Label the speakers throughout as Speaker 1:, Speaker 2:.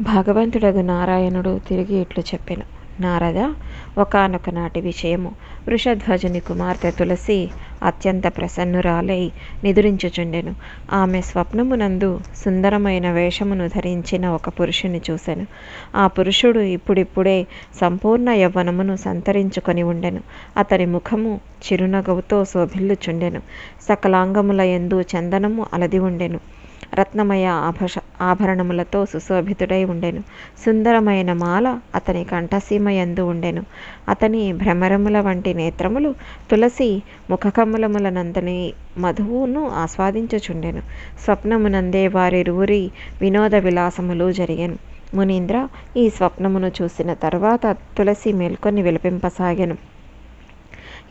Speaker 1: భగవంతుడగు నారాయణుడు తిరిగి ఇట్లు చెప్పెను. నారద ఒకనొక నాటి విషయము. వృషధ్వజుని కుమార్తె తులసి అత్యంత ప్రసన్నురాలై నిదురించుచుండెను. ఆమె స్వప్నమునందు సుందరమైన వేషమును ధరించిన ఒక పురుషుని చూసెను. ఆ పురుషుడు ఇప్పుడిప్పుడే సంపూర్ణ యవ్వనమును సంతరించుకొని ఉండెను. అతని ముఖము చిరునగవుతో శోభిల్లుచుండెను. సకలాంగముల ఎందు చందనము అలది ఉండెను. రత్నమయ ఆభష ఆభరణములతో సుశోభితుడై ఉండెను. సుందరమైన మాల అతని కంఠసీమ యందు ఉండెను. అతని భ్రమరముల వంటి నేత్రములు తులసి ముఖకమలములనంతని మధువును ఆస్వాదించుచుండెను. స్వప్నమునందే వారిరువురి వినోద విలాసములు జరిగెను. మునీంద్ర ఈ స్వప్నమును చూసిన తర్వాత తులసి మేల్కొని విలపింపసాగెను.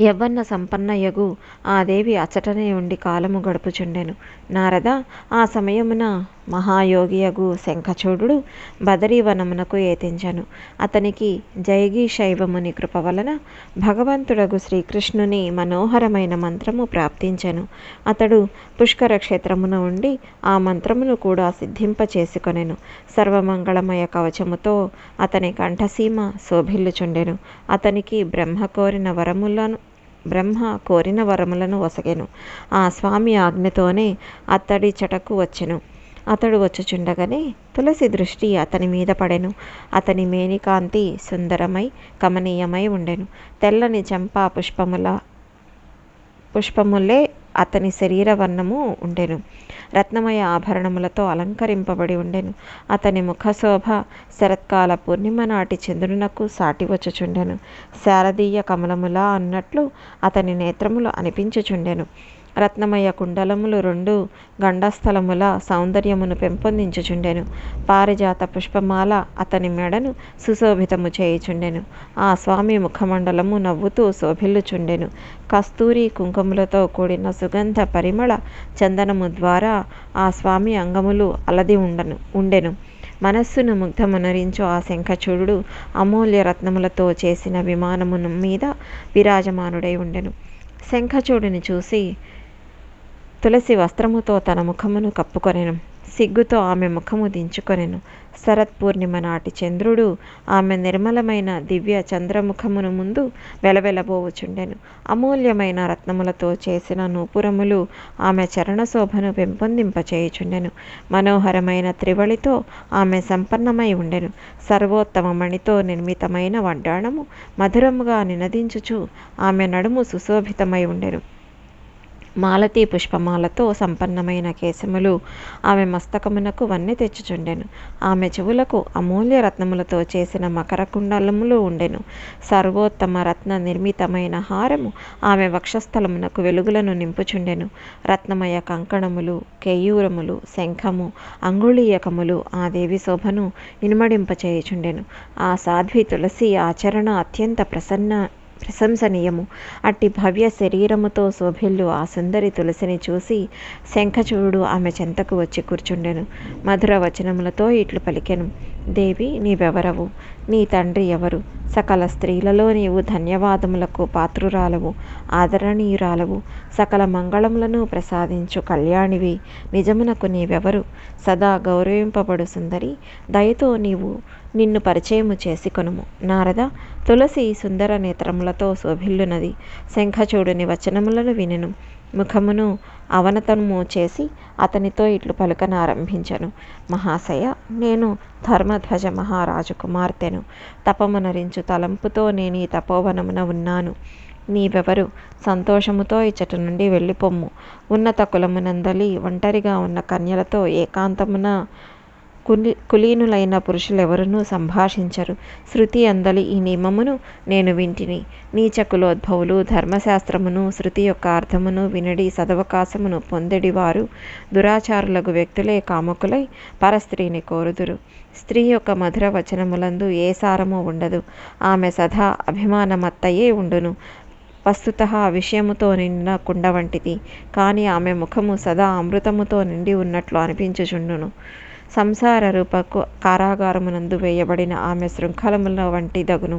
Speaker 1: యవ్వన్న సంపన్నయగు ఆ దేవి అచటనే ఉండి కాలము గడుపుచుండెను. నారద ఆ సమయమున మహాయోగియగు శంఖచూడు బదరీవనమునకు ఏతించను. అతనికి జయగీ శైవముని కృప వలన భగవంతుడగు శ్రీకృష్ణుని మనోహరమైన మంత్రము ప్రాప్తించెను. అతడు పుష్కర క్షేత్రమున ఉండి ఆ మంత్రమును కూడా సిద్ధింపచేసుకొనెను. సర్వమంగళమయ కవచముతో అతని కంఠసీమ శోభిల్లుచుండెను. అతనికి బ్రహ్మ కోరిన వరములను బ్రహ్మ కోరిన వరములను వసగెను. ఆ స్వామి ఆజ్ఞతోనే అతడి చటకు వచ్చెను. అతడు వచ్చుచుండగానే తులసి దృష్టి అతని మీద పడెను. అతని మేనికాంతి సుందరమై కమనీయమై ఉండెను. తెల్లని చంపా పుష్పముల పుష్పములే అతని శరీర వర్ణము ఉండెను. రత్నమయ ఆభరణములతో అలంకరింపబడి ఉండెను. అతని ముఖశోభ శరత్కాల పూర్ణిమ నాటి చంద్రునకు సాటి వచ్చుచుండెను. శారదీయ కమలములా అన్నట్లు అతని నేత్రములు అనిపించుచుండెను. రత్నమయ కుండలములు రెండు గండస్థలముల సౌందర్యమును పెంపొందించుచుండెను. పారిజాత పుష్పమాల అతని మెడను సుశోభితము చేయుచుండెను. ఆ స్వామి ముఖమండలము నవ్వుతూ శోభిల్లుచుండెను. కస్తూరి కుంకుమలతో కూడిన సుగంధ పరిమళ చందనము ద్వారా ఆ స్వామి అంగములు అలది ఉండను ఉండెను. మనస్సును ముగ్ధమునరించు ఆ శంఖచూడు అమూల్య రత్నములతో చేసిన విమానమును మీద విరాజమానుడై ఉండెను. శంఖచూడుని చూసి తులసి వస్త్రముతో తన ముఖమును కప్పుకొనెను. సిగ్గుతో ఆమె ముఖము దించుకొనెను. శరత్ పూర్ణిమ నాటి చంద్రుడు ఆమె నిర్మలమైన దివ్య చంద్రముఖమును ముందు వెలవెలబోవుచుండెను. అమూల్యమైన రత్నములతో చేసిన నూపురములు ఆమె చరణశోభను పెంపొందింపచేయుచుండెను. మనోహరమైన త్రివళితో ఆమె సంపన్నమై ఉండెను. సర్వోత్తమ మణితో నిర్మితమైన వడ్డాణము మధురముగా నినదించుచు ఆమె నడుము సుశోభితమై ఉండెను. మాలతీ పుష్పమాలతో సంపన్నమైన కేశములు ఆమె మస్తకమునకు వన్నె తెచ్చుచుండెను. ఆమె చెవులకు అమూల్య రత్నములతో చేసిన మకర కుండలములు ఉండెను. సర్వోత్తమ రత్న నిర్మితమైన హారము ఆమె వక్షస్థలమునకు వెలుగులను నింపుచుండెను. రత్నమయ కంకణములు కేయూరములు శంఖము అంగుళీయకములు ఆ దేవి శోభను ఇనుమడింపచేయుచుండెను. ఆ సాధ్వి తులసి ఆచరణ అత్యంత ప్రసన్న ప్రశంసనీయము. అట్టి భవ్య శరీరముతో శోభిల్లు ఆ సుందరి తులసిని చూసి శంఖచూడు ఆమె చెంతకు వచ్చి కూర్చుండెను. మధుర వచనములతో ఇట్లు పలికెను. దేవి నీవెవరవు నీ తండ్రి ఎవరు? సకల స్త్రీలలో నీవు ధన్యవాదములకు పాత్రురాలవు ఆదరణీయురాలవు. సకల మంగళములను ప్రసాదించు కళ్యాణివి. నిజమునకు నీవెవరు? సదా గౌరవింపబడు సుందరి. దయతో నీవు నిన్ను పరిచయము చేసుకొనుము నారద తులసి సుందర నేత్రములతో శోభిల్లునది. శంఖచూడుని వచనములను వినెను. ముఖమును అవనతము చేసి అతనితో ఇట్లు పలుకనారంభించను మహాశయ నేను ధర్మధ్వజ మహారాజు కుమార్తెను తపమునరించు తలంపుతో నేను ఈ తపోవనమున ఉన్నాను. నీవెవరు? సంతోషముతో ఇచ్చట నుండి వెళ్ళిపొమ్ము. ఉన్నత కులమునందలి ఒంటరిగా ఉన్న కన్యలతో ఏకాంతమున కులి కులీనులైన పురుషులెవరునూ సంభాషించరు. శృతి అందలి ఈ నియమమును నేను వింటిని. నీచకులోద్భవులు ధర్మశాస్త్రమును శృతి యొక్క అర్థమును వినడి సదవకాశమును పొందెడివారు దురాచారులకు వ్యక్తులే కాముకులై పరస్త్రీని కోరుదురు. స్త్రీ యొక్క మధుర వచనములందు ఏ సారము ఉండదు. ఆమె సదా అభిమానమత్తయే ఉండును. వస్తుత విషయముతో నిండిన కుండ వంటిది. కానీ ఆమె ముఖము సదా అమృతముతో నిండి ఉన్నట్లు అనిపించుచుండును. సంసార రూపకు కారాగారమునందు వేయబడిన ఆమె శృంఖలముల వంటి దగును.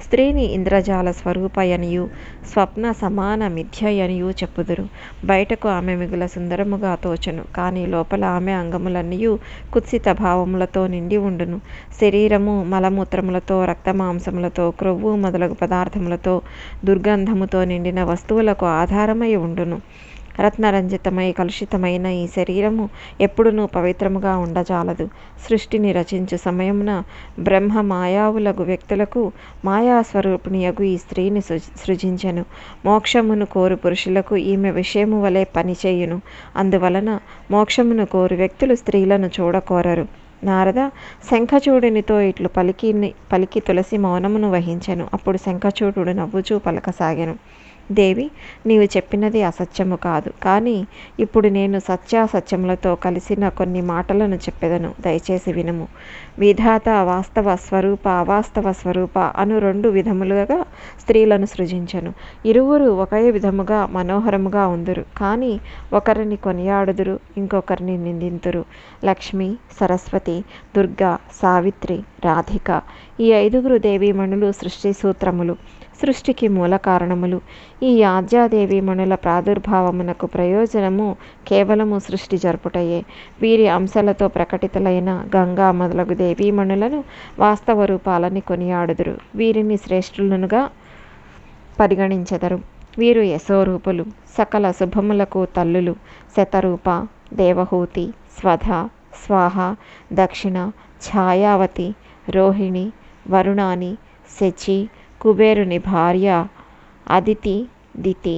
Speaker 1: స్త్రీని ఇంద్రజాల స్వరూపయనియు స్వప్న సమాన మిథ్యయనియు చెప్పుదురు. బయటకు ఆమె మిగుల సుందరముగా తోచను. కానీ లోపల ఆమె అంగములన్నీ కుత్సిత భావములతో నిండి ఉండును. శరీరము మలమూత్రములతో రక్తమాంసములతో క్రొవ్వు మొదలగు పదార్థములతో దుర్గంధముతో నిండిన వస్తువులకు ఆధారమై ఉండును. రత్నరంజితమై కలుషితమైన ఈ శరీరము ఎప్పుడునూ పవిత్రముగా ఉండజాలదు. సృష్టిని రచించు సమయమున బ్రహ్మ మాయావులగు వ్యక్తులకు మాయాస్వరూపిణియగు ఈ స్త్రీని సృజించెను. మోక్షమును కోరు పురుషులకు ఈమె విషయము వలె పనిచేయును అందువలన మోక్షమును కోరు వ్యక్తులు స్త్రీలను చూడకోరరు. నారద శంఖచూడునితో ఇట్లు పలికి పలికి తులసి మౌనమును వహించెను. అప్పుడు శంఖచూడు నవ్వుచూ పలకసాగాను. దేవి నీవు చెప్పినది అసత్యము కాదు. కానీ ఇప్పుడు నేను సత్యాసత్యములతో కలిసిన కొన్ని మాటలను చెప్పెదను. దయచేసి వినము. విధాత వాస్తవ స్వరూప అవాస్తవ స్వరూప అను రెండు విధములుగా స్త్రీలను సృజించను. ఇరువురు ఒకే విధముగా మనోహరముగా ఉందురు. కానీ ఒకరిని కొనియాడుదురు ఇంకొకరిని నిందింతురు. లక్ష్మి సరస్వతి దుర్గా సావిత్రి రాధిక ఈ ఐదుగురు దేవీమణులు సృష్టి సూత్రములు. సృష్టికి మూల కారణములు. ఈ ఆద్యాదేవి మణుల ప్రాదుర్భావమునకు ప్రయోజనము కేవలము సృష్టి జరుపుటయే. వీరి అంశాలతో ప్రకటితులైన గంగా మొదలగు దేవీమణులను వాస్తవ రూపాలని కొనియాడుదురు. వీరిని శ్రేష్ఠులనుగా పరిగణించెదరు. వీరు యశోరూపులు సకల శుభములకు తల్లులు శతరూప దేవహూతి స్వధ స్వాహ దక్షిణ ఛాయావతి రోహిణి వరుణాని శచి కుబేరుని భార్య అదితి దితి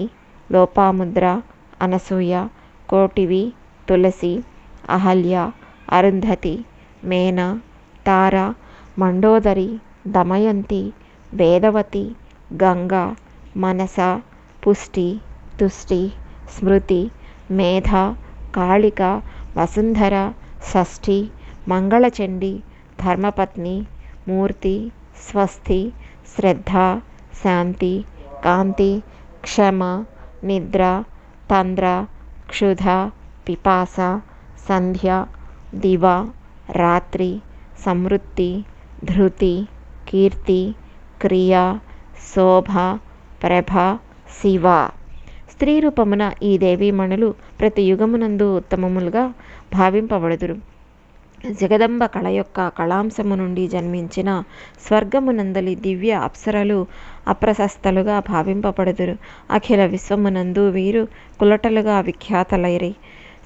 Speaker 1: లోపాముద్ర అనసూయ కోటివి తులసి అహల్య అరుంధతి మేన తార మండోదరి దమయంతి వేదవతి గంగ మనస పుష్టి తుష్టి స్మృతి మేధ కాళిక వసుంధర షష్ఠి మంగళచండి ధర్మపత్ని మూర్తి స్వస్తి శ్రద్ధ శాంతి కాంతి క్షమ నిద్ర తంద్ర క్షుధ పిపాస సంధ్య దివ రాత్రి సమృద్ధి ధృతి కీర్తి క్రియ శోభ ప్రభ శివ. స్త్రీ రూపమున ఈ దేవీమణులు ప్రతి యుగమునందు ఉత్తమములుగా భావింపబడుదురు. జగదంబ కళ యొక్క కళాంశము నుండి జన్మించిన స్వర్గమునందలి దివ్య అప్సరలు అప్రశస్తలుగా భావింపబడుదురు. అఖిల విశ్వమునందు వీరు కులటలుగా విఖ్యాతలైరి.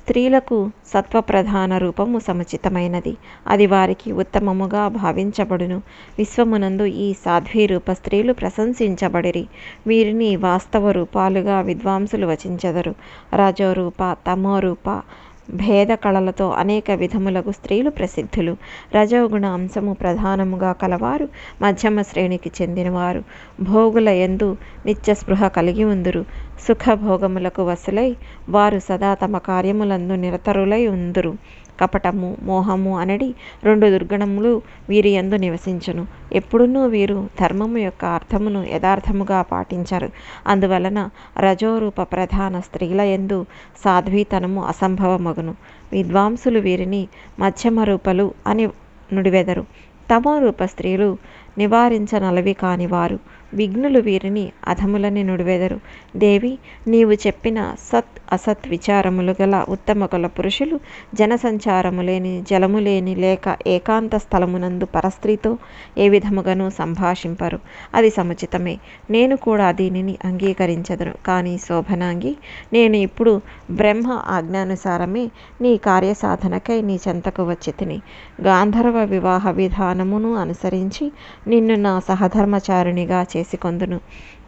Speaker 1: స్త్రీలకు సత్వప్రధాన రూపము సముచితమైనది. అది వారికి ఉత్తమముగా భావించబడును. విశ్వమునందు ఈ సాధ్వీ రూప స్త్రీలు ప్రశంసించబడిరి. వీరిని వాస్తవ రూపాలుగా విద్వాంసులు వచించెదరు. రజోరూప తమోరూప భేద కళలతో అనేక విధములకు స్త్రీలు ప్రసిద్ధులు. రజోగుణ అంశము ప్రధానముగా కలవారు. మధ్యమ శ్రేణికి చెందినవారు. భోగుల ఎందు నిత్య స్పృహ కలిగి ఉందురు. సుఖభోగములకు వసులై వారు సదా తమ కార్యములందు నిరతరులై ఉందురు. కపటము మోహము అనడి రెండు దుర్గణములు వీరి ఎందు నివసించును. ఎప్పుడునూ వీరు ధర్మము యొక్క అర్థమును యథార్థముగా పాటించరు. అందువలన రజోరూప ప్రధాన స్త్రీల యందు సాధ్వీతనము అసంభవమగును. విద్వాంసులు వీరిని మధ్యమ రూపలు అని నుడివెదరు. తమో రూప స్త్రీలు నివారించనలవి కానివారు. విఘ్నులు వీరిని అధములని నుడివెదరు. దేవి నీవు చెప్పిన సత్ అసత్ విచారములు గల ఉత్తమ కుల పురుషులు జనసంచారము లేని జలము లేని లేక ఏకాంత స్థలమునందు పరస్త్రీతో ఏ విధముగానూ సంభాషింపరు. అది సముచితమే. నేను కూడా దీనిని అంగీకరించదును. కానీ శోభనాంగి నేను ఇప్పుడు బ్రహ్మ ఆజ్ఞానుసారమే నీ కార్యసాధనకై నీ చెంతకు వచ్చి తిని గాంధర్వ వివాహ విధానమును అనుసరించి నిన్ను నా సహధర్మచారిణిగా చేసుకొందును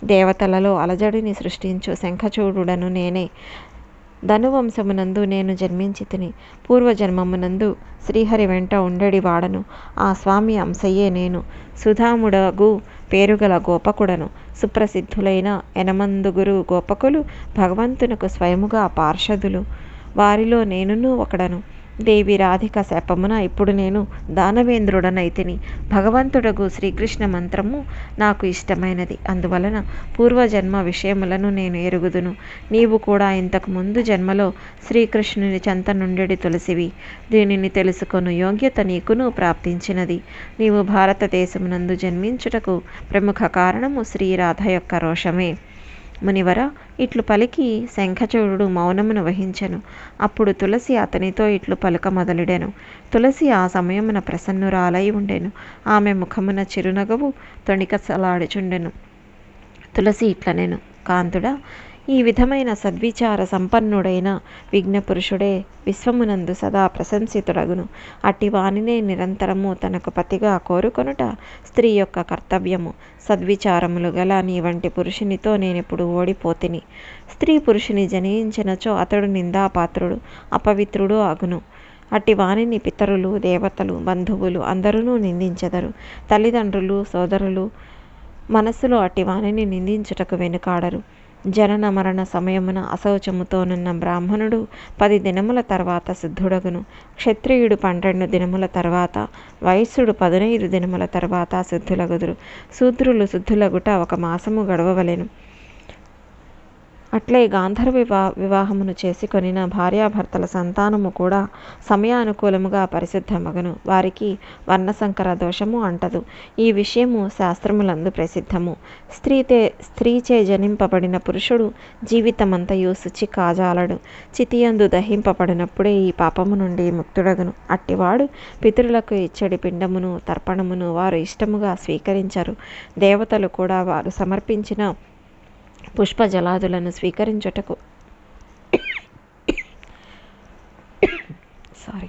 Speaker 1: దేవతలలో అలజడిని సృష్టించు శంఖచూడుడను నేనే. ధనువంశమునందు నేను జన్మించి తిని పూర్వజన్మమునందు శ్రీహరి వెంట ఉండడి వాడను. ఆ స్వామి అంశయ్యే నేను. సుధాముడగు పేరుగల గోపకుడను. సుప్రసిద్ధులైన ఎనమందుగురు గోపకులు భగవంతునకు స్వయముగా పార్షదులు. వారిలో నేనును ఒకడను. దేవి రాధిక శాపమున ఇప్పుడు నేను దానవేంద్రుడనైతిని. భగవంతుడగు శ్రీకృష్ణ మంత్రము నాకు ఇష్టమైనది. అందువలన పూర్వజన్మ విషయములను నేను ఎరుగుదును. నీవు కూడా ఇంతకు ముందు జన్మలో శ్రీకృష్ణుని చెంత నుండి తులసివి. దీనిని తెలుసుకొను. యోగ్యత నీకును ప్రాప్తించినది. నీవు భారతదేశమునందు జన్మించుటకు ప్రముఖ కారణము శ్రీరాధ యొక్క రోషమే. మునివర ఇట్లు పలికి శంఖచూడు మౌనమును వహించెను. అప్పుడు తులసి అతనితో ఇట్లు పలుక మొదలెడెను. తులసి ఆ సమయమున ప్రసన్నురాలై ఉండెను. ఆమె ముఖమున చిరునగవు తొణికసలాడుచుండెను. తులసి ఇట్లనెను కాంతుడా ఈ విధమైన సద్విచార సంపన్నుడైన విఘ్నపురుషుడే విశ్వమునందు సదా ప్రశంసితుడగును. అట్టి వానినే నిరంతరము తనకు పతిగా కోరుకొనుట స్త్రీ యొక్క కర్తవ్యము. సద్విచారములు గల నీ వంటి పురుషునితో నేనిప్పుడు ఓడిపోతిని. స్త్రీ పురుషుని జనయించినచో అతడు నిందాపాత్రుడు అపవిత్రుడు అగును. అట్టి వాణిని పితరులు దేవతలు బంధువులు అందరూ నిందించెదరు. తల్లిదండ్రులు సోదరులు మనస్సులో అట్టి వానిని నిందించుటకు వెనుకాడరు. జనన మరణ సమయమున అశౌచముతోనున్న బ్రాహ్మణుడు పది దినముల తర్వాత శుద్ధుడగును క్షత్రియుడు పన్నెండు దినముల తర్వాత వైశ్యుడు పదునైదు దినముల తర్వాత సిద్ధులగుదురు. శూద్రులు శుద్ధులగుట ఒక మాసము గడవవలెను. అట్లే గాంధర్వ వివా వివాహమును చేసుకొనిన భార్యాభర్తల సంతానము కూడా సమయానుకూలముగా పరిశుద్ధమగను. వారికి వర్ణసంకర దోషము అంటదు. ఈ విషయము శాస్త్రములందు ప్రసిద్ధము. స్త్రీతే స్త్రీచే జనింపబడిన పురుషుడు జీవితమంతయు శుచి కాజాలడు. చితియందు దహింపబడినప్పుడే ఈ పాపము నుండి ముక్తుడగను. అట్టివాడు పితరులకు ఇచ్చడి పిండమును తర్పణమును వారు ఇష్టముగా స్వీకరించరు. దేవతలు కూడా వారు సమర్పించిన పుష్పజలాదులను స్వీకరించుటకు. సారీ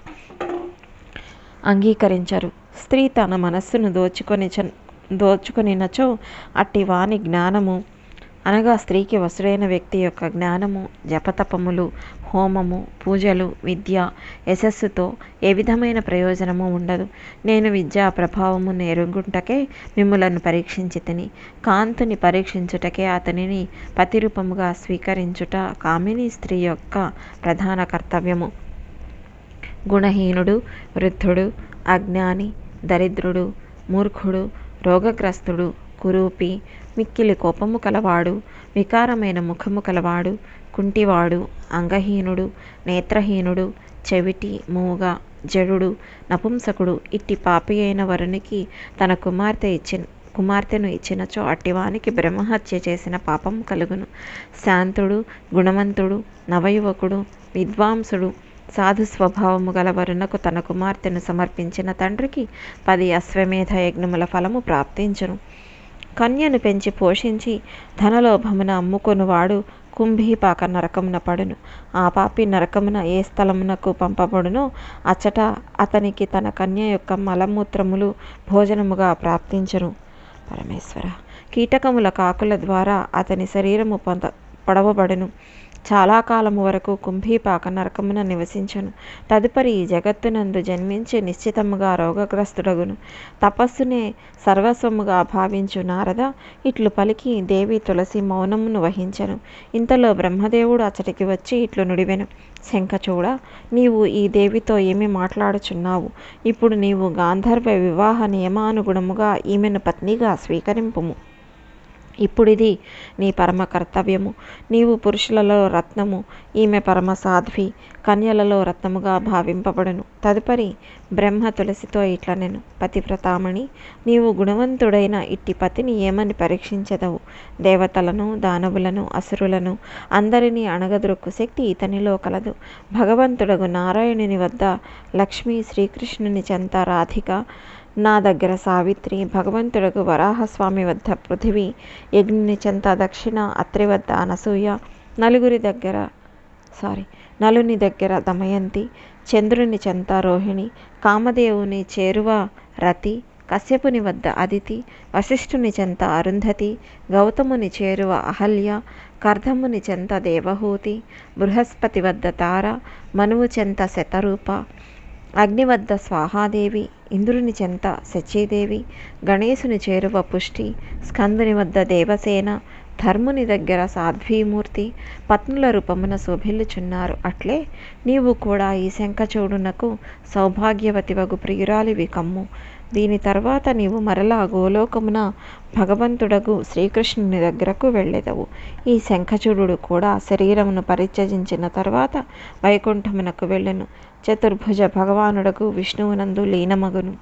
Speaker 1: అంగీకరించరు. స్త్రీ తన మనస్సును దోచుకొని దోచుకొనినచో అట్టి వాని జ్ఞానము అనగా స్త్రీకి వసుడైన వ్యక్తి యొక్క జ్ఞానము జపతపములు హోమము పూజలు విద్య యశస్సుతో ఏ విధమైన ప్రయోజనము ఉండదు. నేను విద్యా ప్రభావము ఎరుగుంటకే మిమ్ములను పరీక్షించి తిని కాంతుని పరీక్షించుటకే అతనిని పతిరూపముగా స్వీకరించుట కామిని స్త్రీ యొక్క ప్రధాన కర్తవ్యము. గుణహీనుడు వృద్ధుడు అజ్ఞాని దరిద్రుడు మూర్ఖుడు రోగగ్రస్తుడు కురూపి మిక్కిలి కోపము కలవాడు వికారమైన ముఖము కలవాడు కుంటివాడు అంగహీనుడు నేత్రహీనుడు చెవిటి మూగ జడుడు నపుంసకుడు ఇట్టి పాపి అయిన వరునికి తన కుమార్తె ఇచ్చిన కుమార్తెను ఇచ్చినచో అట్టివానికి బ్రహ్మహత్య చేసిన పాపం కలుగును. శాంతుడు గుణవంతుడు నవయువకుడు విద్వాంసుడు సాధు స్వభావము గల వరుణకు తన కుమార్తెను సమర్పించిన తండ్రికి పది అశ్వమేధ యజ్ఞముల ఫలము ప్రాప్తించును. కన్యను పెంచి పోషించి ధనలోభమున అమ్ముకొనువాడు కుంభీపాక నరకమున పడును. ఆ పాపి నరకమున ఏ స్థలమునకు పంపబడునో అచ్చట అతనికి తన కన్య యొక్క మలమూత్రములు భోజనముగా ప్రాప్తించును. పరమేశ్వర కీటకముల కాకుల ద్వారా అతని శరీరము పొంద పొడవబడును. చాలా కాలము వరకు కుంభీపాక నరకమున నివసించను. తదుపరి ఈ జగత్తునందు జన్మించి నిశ్చితముగా రోగగ్రస్తుడగును. తపస్సునే సర్వస్వముగా భావించు నారద ఇట్లు పలికి దేవి తులసి మౌనమును వహించను. ఇంతలో బ్రహ్మదేవుడు అచ్చటికి వచ్చి ఇట్లు నుడివెను. శంఖచూడ నీవు ఈ దేవితో ఏమి మాట్లాడుచున్నావు? ఇప్పుడు నీవు గాంధర్వ వివాహ నియమానుగుణముగా ఈమెను పత్నిగా స్వీకరింపుము. ఇప్పుడిది నీ పరమ కర్తవ్యము. నీవు పురుషులలో రత్నము ఈమె పరమ సాధ్వి కన్యలలో రత్నముగా భావింపబడును. తదుపరి బ్రహ్మ తులసితో ఇట్ల నేను పతివ్రతామణి నీవు గుణవంతుడైన ఇట్టి పతిని ఏమని పరీక్షించదవు? దేవతలను దానవులను అసురులను అందరినీ అణగదొరుకు శక్తి ఇతనిలో కలదు. భగవంతుడగు నారాయణుని వద్ద లక్ష్మీ శ్రీకృష్ణుని చెంత రాధిక నా దగ్గర సావిత్రి భగవంతుడకు వరాహస్వామి వద్ద పృథివీ యజ్ఞుని చెంత దక్షిణ అత్రి వద్ద అనసూయ నలుగురి దగ్గర సారీ నలుని దగ్గర దమయంతి చంద్రుని చెంత రోహిణి కామదేవుని చేరువ రతి కశ్యపుని వద్ద అదితి వశిష్ఠుని చెంత అరుంధతి గౌతముని చేరువ అహల్య కర్ధముని చెంత దేవహూతి బృహస్పతి వద్ద తార మనువు చెంత శతరూప అగ్ని వద్ద స్వాహాదేవి ఇంద్రుని చెంత శచీదేవి గణేశుని చేరువ పుష్టి స్కందుని వద్ద దేవసేన ధర్ముని దగ్గర సాధ్వీమూర్తి పత్నుల రూపమున శోభిల్లుచున్నారు. అట్లే నీవు కూడా ఈ శంఖచూడునకు సౌభాగ్యవతి వగు ప్రియురాలివి కమ్ము. దీని తర్వాత నీవు మరలా గోలోకమున భగవంతుడగు శ్రీకృష్ణుని దగ్గరకు వెళ్ళెదవు. ఈ శంఖచూడు కూడా శరీరమును పరిత్యజించిన తర్వాత వైకుంఠమునకు వెళ్ళెను. చతుర్భుజ భగవానుడకు విష్ణువునందు లీనమగును.